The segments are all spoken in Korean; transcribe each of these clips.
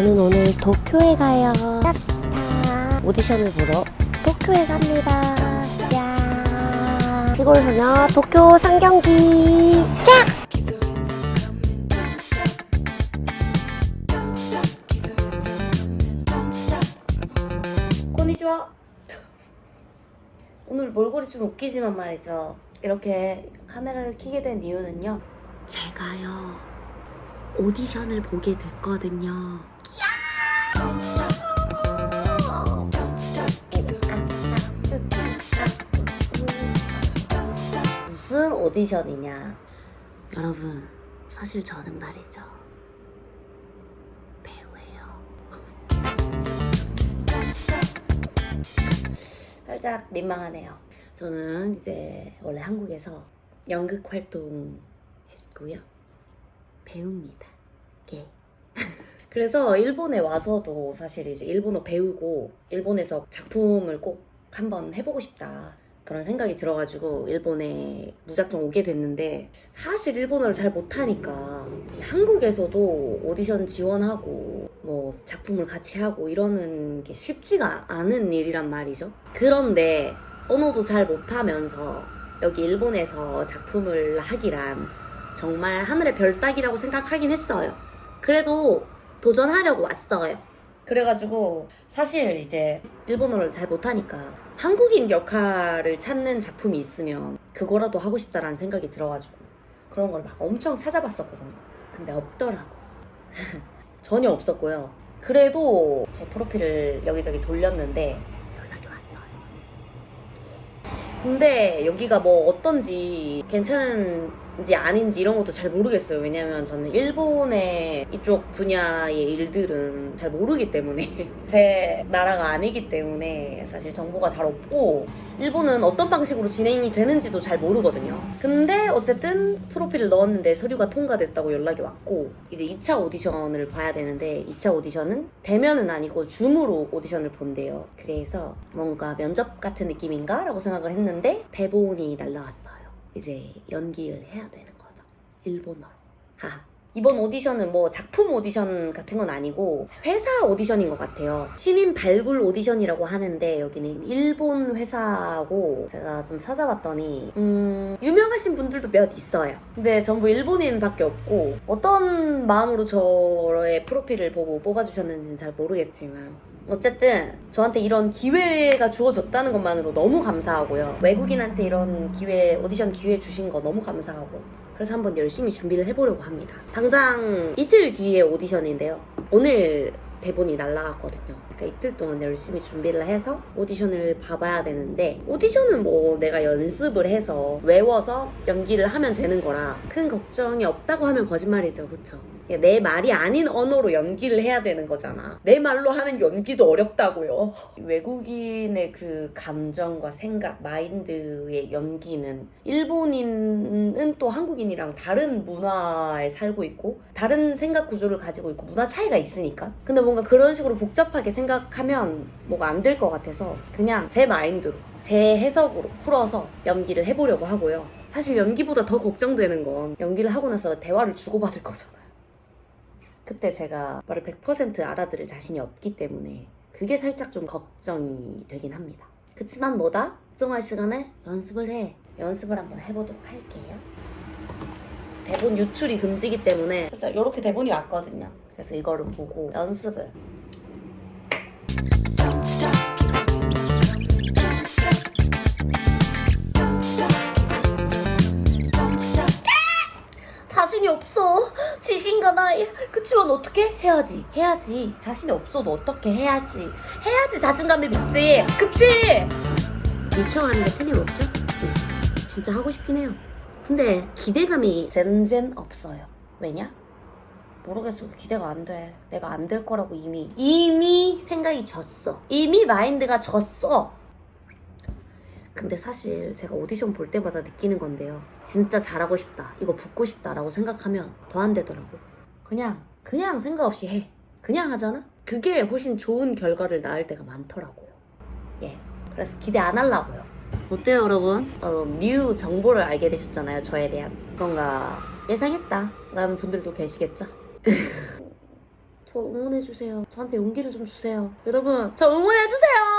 저는 오늘 도쿄에 가요. 야 오디션을 보러 도쿄에 갑니다. 야 시골 소녀 도쿄 상경기. 야! konnichiwa. 오늘 몰골이 좀 웃기지만 말이죠. 이렇게 카메라를 켜게 된 이유는요. 제가요 오디션을 보게 됐거든요. 무슨 오디션이냐? 여러분, 사실 저는 말이죠. 배우예요. 살짝 민망하네요. 저는 이제 원래 한국에서 연극 활동 했고요. 배우입니다. 예. 그래서 일본에 와서도 사실 이제 일본어 배우고 일본에서 작품을 꼭 한번 해보고 싶다. 그런 생각이 들어가지고 일본에 무작정 오게 됐는데 사실 일본어를 잘 못하니까 한국에서도 오디션 지원하고 뭐 작품을 같이 하고 이러는 게 쉽지가 않은 일이란 말이죠. 그런데 언어도 잘 못하면서 여기 일본에서 작품을 하기란 정말 하늘의 별 따기라고 생각하긴 했어요. 그래도 도전하려고 왔어요. 그래가지고 사실 이제 일본어를 잘 못하니까 한국인 역할을 찾는 작품이 있으면 그거라도 하고 싶다라는 생각이 들어가지고 그런 걸 막 엄청 찾아봤었거든요. 근데 없더라고. 전혀 없었고요. 그래도 제 프로필을 여기저기 돌렸는데 연락이 왔어요. 근데 여기가 뭐 어떤지 괜찮은 지 아닌지 이런 것도 잘 모르겠어요. 왜냐면 저는 일본의 이쪽 분야의 일들은 잘 모르기 때문에 제 나라가 아니기 때문에 사실 정보가 잘 없고 일본은 어떤 방식으로 진행이 되는지도 잘 모르거든요. 근데 어쨌든 프로필을 넣었는데 서류가 통과됐다고 연락이 왔고 이제 2차 오디션을 봐야 되는데 2차 오디션은 대면은 아니고 줌으로 오디션을 본대요. 그래서 뭔가 면접 같은 느낌인가? 라고 생각을 했는데 대본이 날라왔어요. 이제 연기를 해야 되는 거죠. 일본어로. 하. 이번 오디션은 뭐 작품 오디션 같은 건 아니고 회사 오디션인 것 같아요. 시민 발굴 오디션이라고 하는데 여기는 일본 회사고 제가 좀 찾아봤더니 음 유명하신 분들도 몇 있어요. 근데 전부 일본인밖에 없고 어떤 마음으로 저의 프로필을 보고 뽑아주셨는지는 잘 모르겠지만 어쨌든 저한테 이런 기회가 주어졌다는 것만으로 너무 감사하고요. 외국인한테 이런 기회, 오디션 기회 주신 거 너무 감사하고. 그래서 한번 열심히 준비를 해보려고 합니다. 당장 이틀 뒤에 오디션인데요. 오늘 대본이 날라갔거든요. 그러니까 이틀 동안 열심히 준비를 해서 오디션을 봐봐야 되는데 오디션은 뭐 내가 연습을 해서 외워서 연기를 하면 되는 거라 큰 걱정이 없다고 하면 거짓말이죠. 그쵸? 내 말이 아닌 언어로 연기를 해야 되는 거잖아. 내 말로 하는 연기도 어렵다고요. 외국인의 그 감정과 생각, 마인드의 연기는 일본인은 또 한국인이랑 다른 문화에 살고 있고 다른 생각 구조를 가지고 있고 문화 차이가 있으니까. 근데 뭔가 그런 식으로 복잡하게 생각하면 뭐가 안 될 것 같아서 그냥 제 마인드로 제 해석으로 풀어서 연기를 해보려고 하고요. 사실 연기보다 더 걱정되는 건 연기를 하고 나서 대화를 주고받을 거잖아요. 그때 제가 말을 100% 알아들을 자신이 없기 때문에 그게 살짝 좀 걱정이 되긴 합니다. 그치만 뭐다? 걱정할 시간에 연습을 해. 연습을 한번 해보도록 할게요. 대본 유출이 금지기 때문에 진짜 이렇게 대본이 왔거든요. 그래서 이거를 보고 연습을 자신이 없어. 지신가 나이. 그치만 어떻게 해야지. 해야지. 자신이 없어도 어떻게 해야지. 해야지 자신감이 붙지. 그치? 요청하는 게 틀림없죠? 응. 진짜 하고 싶긴 해요. 근데 기대감이 젠젠 없어요. 왜냐? 모르겠어. 기대가 안 돼. 내가 안 될 거라고 이미. 이미 생각이 졌어. 이미 마인드가 졌어. 근데 사실 제가 오디션 볼 때마다 느끼는 건데요. 진짜 잘하고 싶다. 이거 붙고 싶다라고 생각하면 더 안 되더라고. 그냥, 그냥 생각 없이 해. 그냥 하잖아? 그게 훨씬 좋은 결과를 낳을 때가 많더라고요. 예. 그래서 기대 안 하려고요. 어때요, 여러분? 어, 뉴 정보를 알게 되셨잖아요, 저에 대한. 뭔가 예상했다. 라는 분들도 계시겠죠? 저 응원해주세요. 저한테 용기를 좀 주세요. 여러분, 저 응원해주세요!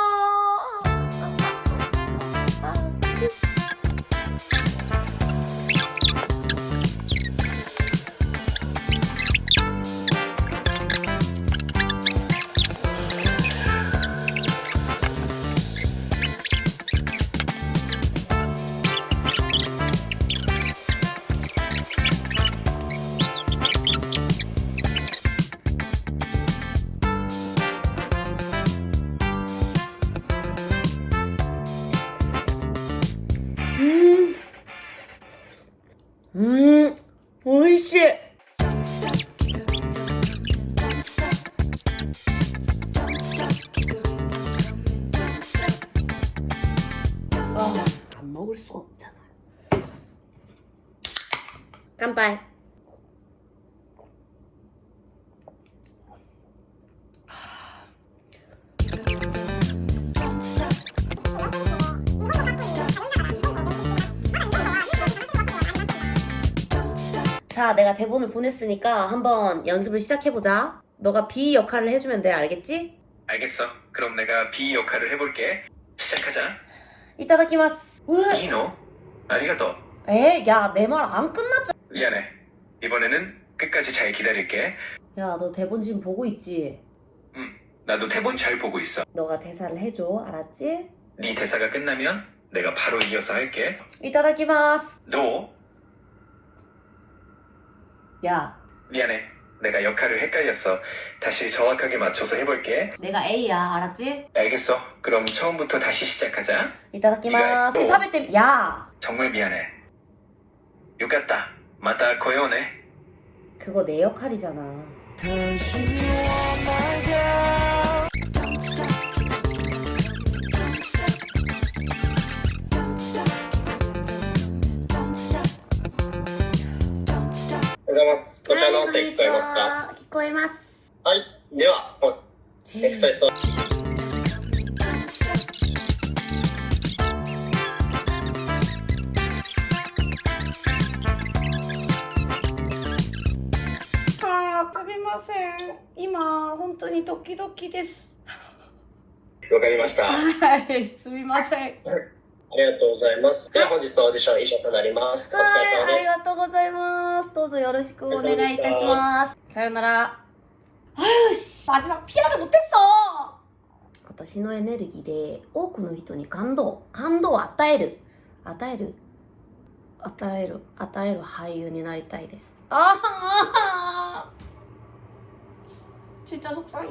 자, 내가 대본을 보냈으니까 한번 연습을 시작해보자. 너가 B 역할을 해주면 돼, 알겠지? 알겠어. 그럼 내가 B 역할을 해볼게. 시작하자. 이따다키마스. 이노, 아리가또. 에, 야, 내 말 안 끝났잖아. 미안해. 이번에는 끝까지 잘 기다릴게. 야, 너 대본 지금 보고 있지? 나도 대본 잘 보고 있어. 너가 대사를 해줘, 알았지? 네 대사가 끝나면 내가 바로 이어서 할게. 이따다키마스. 너 야, 미안해. 내가 역할을 헷갈렸어. 다시 정확하게 맞춰서 해볼게. 내가 A야, 알았지? 알겠어. 그럼 처음부터 다시 시작하자. 이따다키마스. 네가- 타베 때, 야! 정말 미안해. 유갔다. 마다 고요네. 그거 내 역할이잖아. Stop, ます。こちらの音声聞こえますか？はい聞こえます。はい。では、はいエクサイズません。今、本当にドキドキです。わかりました。あはい、すみません。はい、りがとうございます。では本日のオーディション以上となります。お疲れ様ありです。がとうございます。どうぞよろしくお願いいたします。さよなら。あよし、마지막 PR 못했어. 私のエネルギーで多くの人に感動、感動を与える、与える、与える、与える俳優になりたいです。ああ、 진짜 속상해.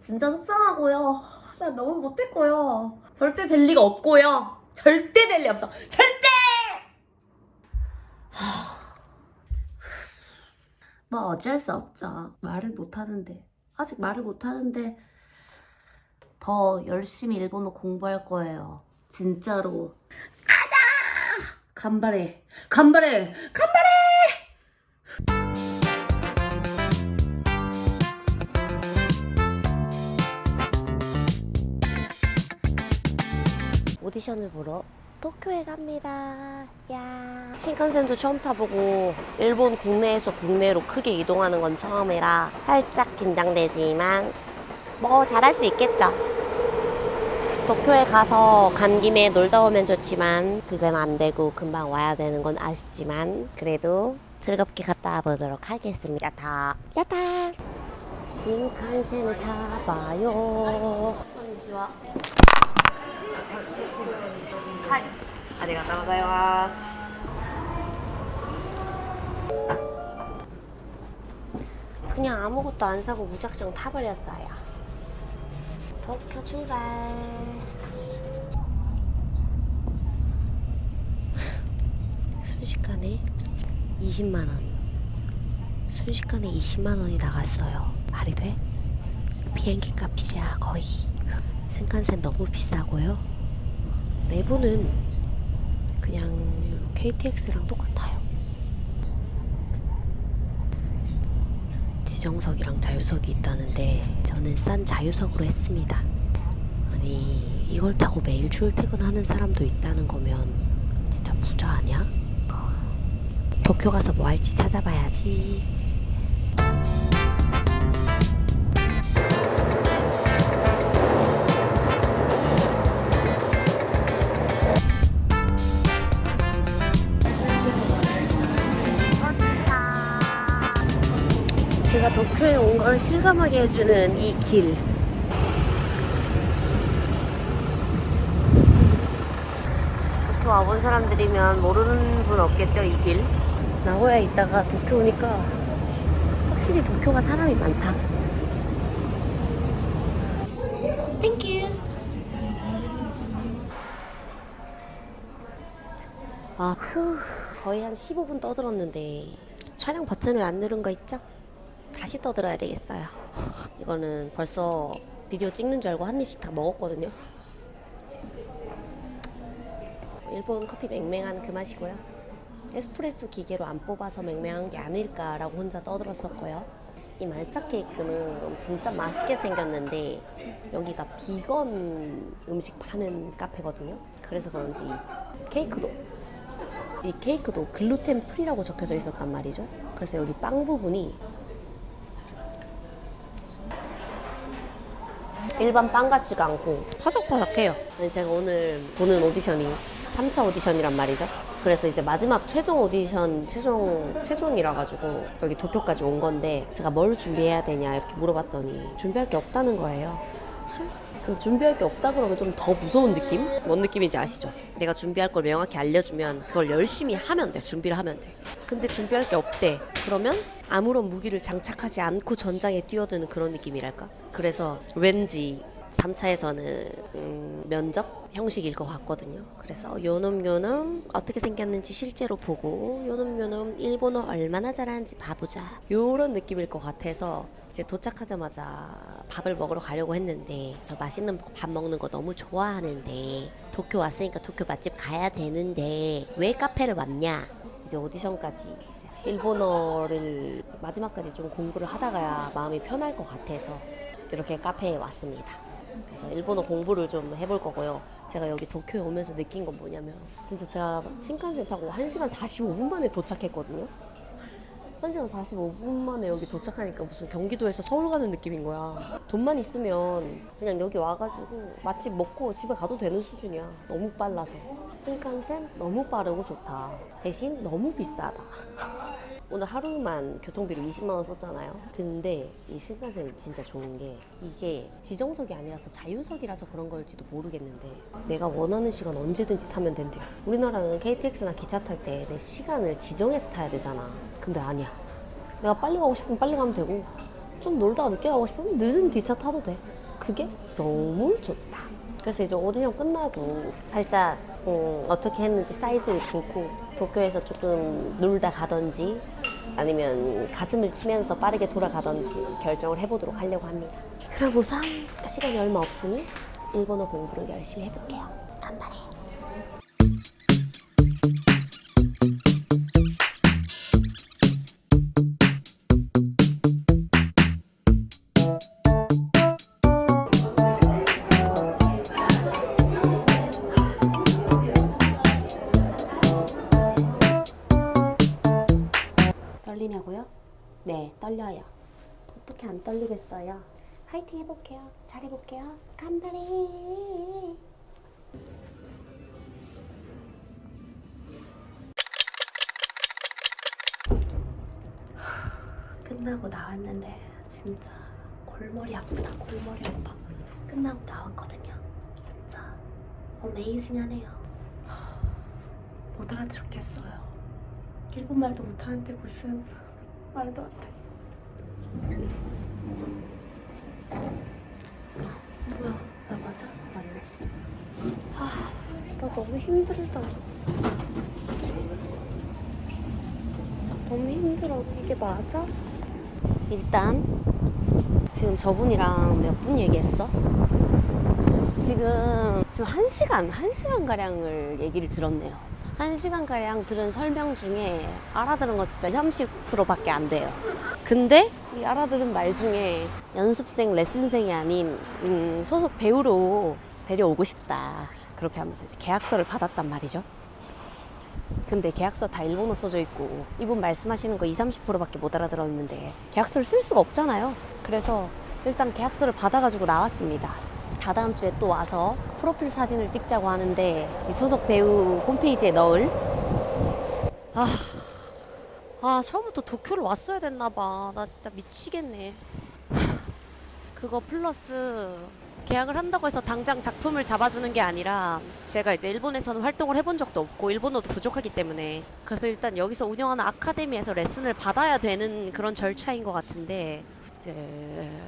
진짜 속상하고요. 나 너무 못했고요. 절대 될 리가 없고요. 절대 될 리 없어. 절대! 뭐 어쩔 수 없죠. 말을 못하는데. 아직 말을 못하는데 더 열심히 일본어 공부할 거예요. 진짜로. 가자! 간발해. 간발해. 간발해! 오디션을 보러 도쿄에 갑니다. 야. 신칸센도 처음 타보고 일본 국내에서 국내로 크게 이동하는 건 처음이라 살짝 긴장되지만 뭐 잘할 수 있겠죠. 도쿄에 가서 간 김에 놀다 오면 좋지만 그건 안 되고 금방 와야 되는 건 아쉽지만 그래도 즐겁게 갔다 와 보도록 하겠습니다. 다 야타. 신칸센을 타봐요. konnichiwa. はい、ありがとうございます。 그냥 아무것도 안 사고 무작정 타버렸어요. 도쿄 출발. 순식간에 20만 원. 순식간에 20만 원이 나갔어요. 말이 돼? 비행기 값이야 거의. 신칸센 너무 비싸고요. 내부는 그냥 KTX랑 똑같아요. 지정석이랑 자유석이 있다는데 저는 싼 자유석으로 했습니다. 아니 이걸 타고 매일 출퇴근하는 사람도 있다는 거면 진짜 부자 아니야? 도쿄 가서 뭐 할지 찾아봐야지. 걸 실감하게 해주는 이 길. 도쿄 와본 사람들이면 모르는 분 없겠죠, 이 길? 나고야에 있다가 도쿄 오니까 확실히 도쿄가 사람이 많다. 땡큐. 아, 휴. 거의 한 15분 떠들었는데 촬영 버튼을 안 누른 거 있죠? 다시 떠들어야 되겠어요. 이거는 벌써 비디오 찍는 줄 알고 한 입씩 다 먹었거든요. 일본 커피 맹맹한 그 맛이고요. 에스프레소 기계로 안 뽑아서 맹맹한 게 아닐까라고 혼자 떠들었었고요. 이 말차 케이크는 진짜 맛있게 생겼는데 여기가 비건 음식 파는 카페거든요. 그래서 그런지 이 케이크도 이 케이크도 글루텐 프리라고 적혀져 있었단 말이죠. 그래서 여기 빵 부분이 일반 빵 같지가 않고 퍼석퍼석해요. 제가 오늘 보는 오디션이 3차 오디션이란 말이죠. 그래서 이제 마지막 최종 오디션 최종 최종이라 가지고 여기 도쿄까지 온 건데 제가 뭘 준비해야 되냐 이렇게 물어봤더니 준비할 게 없다는 거예요. 근데 준비할 게 없다 그러면 좀 더 무서운 느낌? 뭔 느낌인지 아시죠? 내가 준비할 걸 명확히 알려주면 그걸 열심히 하면 돼. 준비를 하면 돼. 근데 준비할 게 없대. 그러면 아무런 무기를 장착하지 않고 전장에 뛰어드는 그런 느낌이랄까? 그래서 왠지 3차에서는 음, 면접 형식일 것 같거든요. 그래서 요놈 요놈 어떻게 생겼는지 실제로 보고 요놈 요놈 일본어 얼마나 잘하는지 봐보자. 요런 느낌일 것 같아서 이제 도착하자마자 밥을 먹으러 가려고 했는데 저 맛있는 밥 먹는 거 너무 좋아하는데 도쿄 왔으니까 도쿄 맛집 가야 되는데 왜 카페를 왔냐? 이제 오디션까지 일본어를 마지막까지 좀 공부를 하다가야 마음이 편할 것 같아서 이렇게 카페에 왔습니다. 그래서 일본어 공부를 좀 해볼 거고요. 제가 여기 도쿄에 오면서 느낀 건 뭐냐면 진짜 제가 신칸센 타고 1시간 45분 만에 도착했거든요. 1시간 45분 만에 여기 도착하니까 무슨 경기도에서 서울 가는 느낌인 거야. 돈만 있으면 그냥 여기 와가지고 맛집 먹고 집에 가도 되는 수준이야. 너무 빨라서. 신칸센 너무 빠르고 좋다. 대신 너무 비싸다. 오늘 하루만 교통비로 20만 원 썼잖아요. 근데 이 신칸센 진짜 좋은 게 이게 지정석이 아니라서 자유석이라서 그런 걸지도 모르겠는데 내가 원하는 시간 언제든지 타면 된대요. 우리나라는 KTX나 기차 탈 때 내 시간을 지정해서 타야 되잖아. 근데 아니야. 내가 빨리 가고 싶으면 빨리 가면 되고 좀 놀다가 늦게 가고 싶으면 늦은 기차 타도 돼. 그게 너무 좋다. 그래서 이제 오디션 끝나고 살짝 음, 어떻게 했는지 사이즈를 보고 도쿄에서 조금 놀다 가던지 아니면 가슴을 치면서 빠르게 돌아가던지 결정을 해보도록 하려고 합니다. 그럼 우선 시간이 얼마 없으니 일본어 공부를 열심히 해볼게요. 간발해. 떨리겠어요? 화이팅 해볼게요. 잘 해볼게요. 간발해. 끝나고 나왔는데 진짜 골머리 아프다. 골머리 아파. 끝나고 나왔거든요. 진짜 어메이징하네요. 못 알아들었겠어요. 일본 말도 못하는데 무슨 말도 안 돼. 뭐야? 나 맞아? 맞네. 아, 나 너무 힘들다. 너무 힘들어. 이게 맞아? 일단 지금 저분이랑 몇 분 얘기했어? 지금 지금 한 시간 한 시간 가량을 얘기를 들었네요. 한 시간 가량 들은 설명 중에 알아들은 거 진짜 30%밖에 안 돼요. 근데 이 알아들은 말 중에 연습생 레슨생이 아닌 음, 소속 배우로 데려오고 싶다. 그렇게 하면서 이제 계약서를 받았단 말이죠. 근데 계약서 다 일본어 써져 있고 이분 말씀하시는 거 2, 30%밖에 못 알아들었는데 계약서를 쓸 수가 없잖아요. 그래서 일단 계약서를 받아가지고 나왔습니다. 다다음 주에 또 와서 프로필 사진을 찍자고 하는데 이 소속 배우 홈페이지에 넣을 아 아 처음부터 도쿄를 왔어야 됐나봐 나 진짜 미치겠네 그거 플러스 계약을 한다고 해서 당장 작품을 잡아주는 게 아니라 제가 이제 일본에서는 활동을 해본 적도 없고 일본어도 부족하기 때문에 그래서 일단 여기서 운영하는 아카데미에서 레슨을 받아야 되는 그런 절차인 것 같은데 이제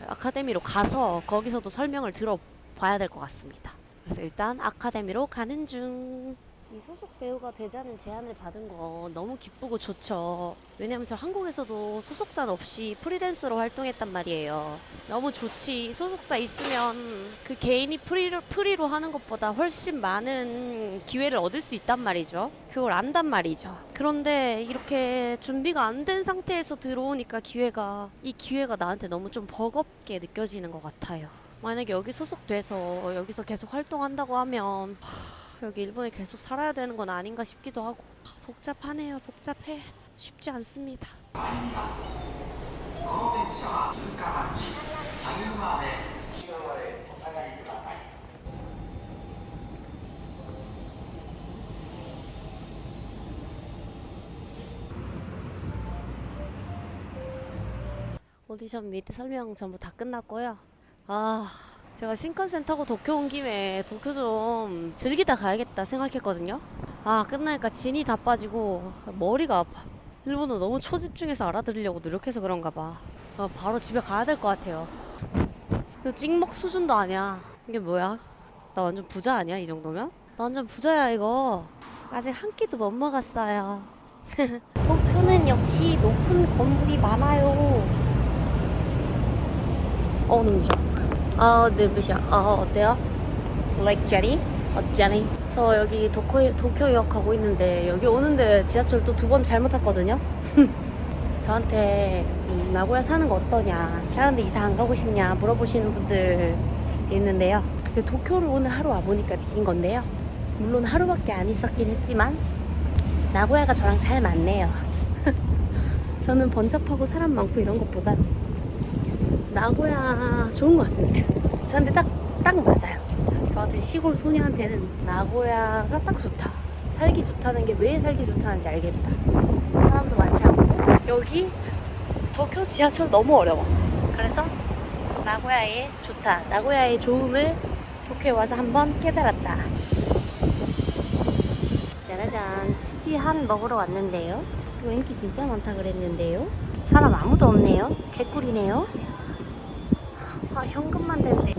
아카데미로 가서 거기서도 설명을 들어봐야 될 것 같습니다. 그래서 일단 아카데미로 가는 중. 이 소속 배우가 되자는 제안을 받은 거 너무 기쁘고 좋죠. 왜냐면 저 한국에서도 소속사 없이 프리랜서로 활동했단 말이에요. 너무 좋지. 소속사 있으면 그 개인이 프리로, 프리로 하는 것보다 훨씬 많은 기회를 얻을 수 있단 말이죠. 그걸 안단 말이죠. 그런데 이렇게 준비가 안 된 상태에서 들어오니까 기회가, 이 기회가 나한테 너무 좀 버겁게 느껴지는 것 같아요. 만약에 여기 소속돼서 여기서 계속 활동한다고 하면 하, 여기 일본에 계속 살아야 되는 건 아닌가 싶기도 하고. 하, 복잡하네요. 복잡해. 쉽지 않습니다. 오디션 및 설명 전부 다 끝났고요. 아 제가 신칸센 타고 도쿄 온 김에 도쿄 좀 즐기다 가야겠다 생각했거든요. 아 끝나니까 진이 다 빠지고 머리가 아파. 일본어 너무 초집중해서 알아들으려고 노력해서 그런가 봐. 아, 바로 집에 가야 될 것 같아요. 그 찍먹 수준도 아니야. 이게 뭐야? 나 완전 부자 아니야 이 정도면? 나 완전 부자야 이거. 아직 한 끼도 못 먹었어요. 도쿄는 역시 높은 건물이 많아요. 어 눈부셔. 아, 네, 몇이야? 아, 어때요? Like Jenny? 어, Jenny? 저 여기 도쿄, 도쿄역 가고 있는데, 여기 오는데 지하철 또 두 번 잘못 탔거든요? 저한테, 음, 나고야 사는 거 어떠냐, 사람들 이사 안 가고 싶냐, 물어보시는 분들 있는데요. 근데 도쿄를 오늘 하루 와보니까 느낀 건데요. 물론 하루밖에 안 있었긴 했지만, 나고야가 저랑 잘 맞네요. 저는 번잡하고 사람 많고 이런 것보다 나고야 좋은 것 같습니다. 저한테 딱, 딱 맞아요. 저 같은 시골 소녀한테는 나고야가 딱 좋다. 살기 좋다는 게 왜 살기 좋다는지 알겠다. 사람도 많지 않고, 여기 도쿄 지하철 너무 어려워. 그래서 나고야에 좋다. 나고야의 좋음을 도쿄에 와서 한번 깨달았다. 짜라잔, 치즈한 먹으러 왔는데요. 이거 인기 진짜 많다 그랬는데요. 사람 아무도 없네요. 개꿀이네요. 아 현금만 되는데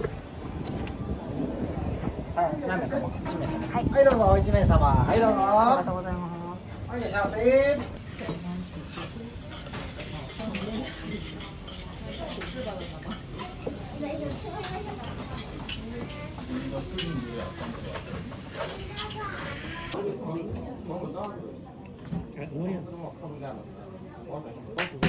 さあ、何名様 ?1 名様。はい。はい、どうぞ、1名様。はい、どうぞ。 아 は 가ございますい、いらっしゃいませ。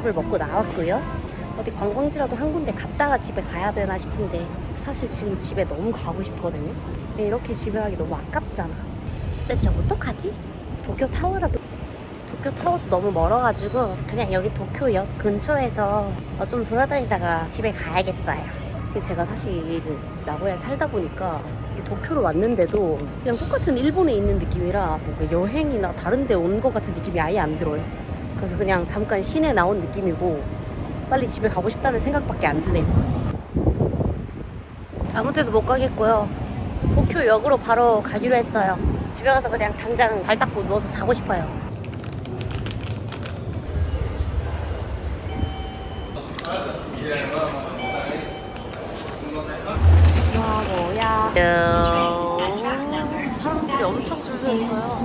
밥을 먹고 나왔고요. 어디 관광지라도 한 군데 갔다가 집에 가야 되나 싶은데 사실 지금 집에 너무 가고 싶거든요. 근데 이렇게 집에 가기 너무 아깝잖아. 대체 어떡하지? 도쿄 타워라도 도쿄 타워도 너무 멀어가지고 그냥 여기 도쿄역 근처에서 어, 좀 돌아다니다가 집에 가야겠어요. 근데 제가 사실 나고야 살다 보니까 이 도쿄로 왔는데도 그냥 똑같은 일본에 있는 느낌이라 뭔가 여행이나 다른 데 온 것 같은 느낌이 아예 안 들어요. 그래서 그냥 잠깐 시내 나온 느낌이고 빨리 집에 가고 싶다는 생각밖에 안 드네요. 아무 데도 못 가겠고요. 도쿄역으로 바로 가기로 했어요. 집에 가서 그냥 당장 발 닦고 누워서 자고 싶어요. 와 뭐야? 사람들이 엄청 줄 서 있어요.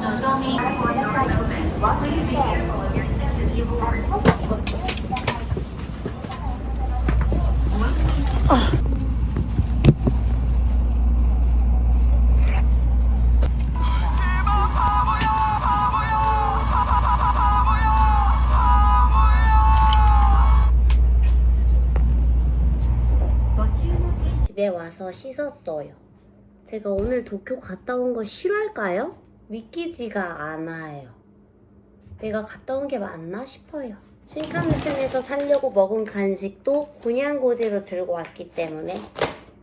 집에 와서 씻었어요. 제가 오늘 도쿄 갔다 온 거 싫어할까요? 믿기지가 않아요. 내가 갔다 온 게 맞나 싶어요. 신칸센에서 살려고 먹은 간식도 그대로 들고 왔기 때문에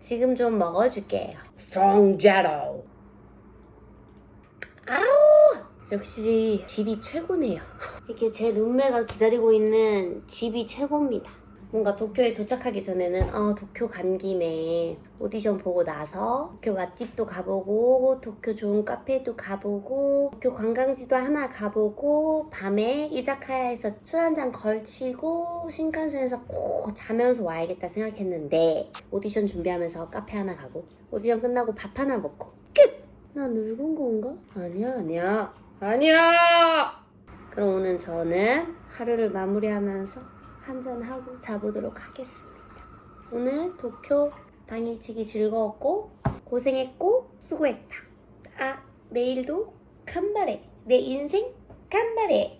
지금 좀 먹어줄게요. 스트롱 제로. 아우! 역시 집이 최고네요. 이게 제 룸메가 기다리고 있는 집이 최고입니다. 뭔가 도쿄에 도착하기 전에는 어, 도쿄 간 김에 오디션 보고 나서 도쿄 맛집도 가보고 도쿄 좋은 카페도 가보고 도쿄 관광지도 하나 가보고 밤에 이자카야에서 술 한 잔 걸치고 신칸센에서 꼭 자면서 와야겠다 생각했는데 오디션 준비하면서 카페 하나 가고 오디션 끝나고 밥 하나 먹고 끝! 나 늙은 건가? 아니야 아니야 아니야 그럼 오늘 저는 하루를 마무리하면서 한잔하고 자보도록 하겠습니다. 오늘 도쿄 당일치기 즐거웠고 고생했고 수고했다. 아 내일도 간발해 내 인생 간발해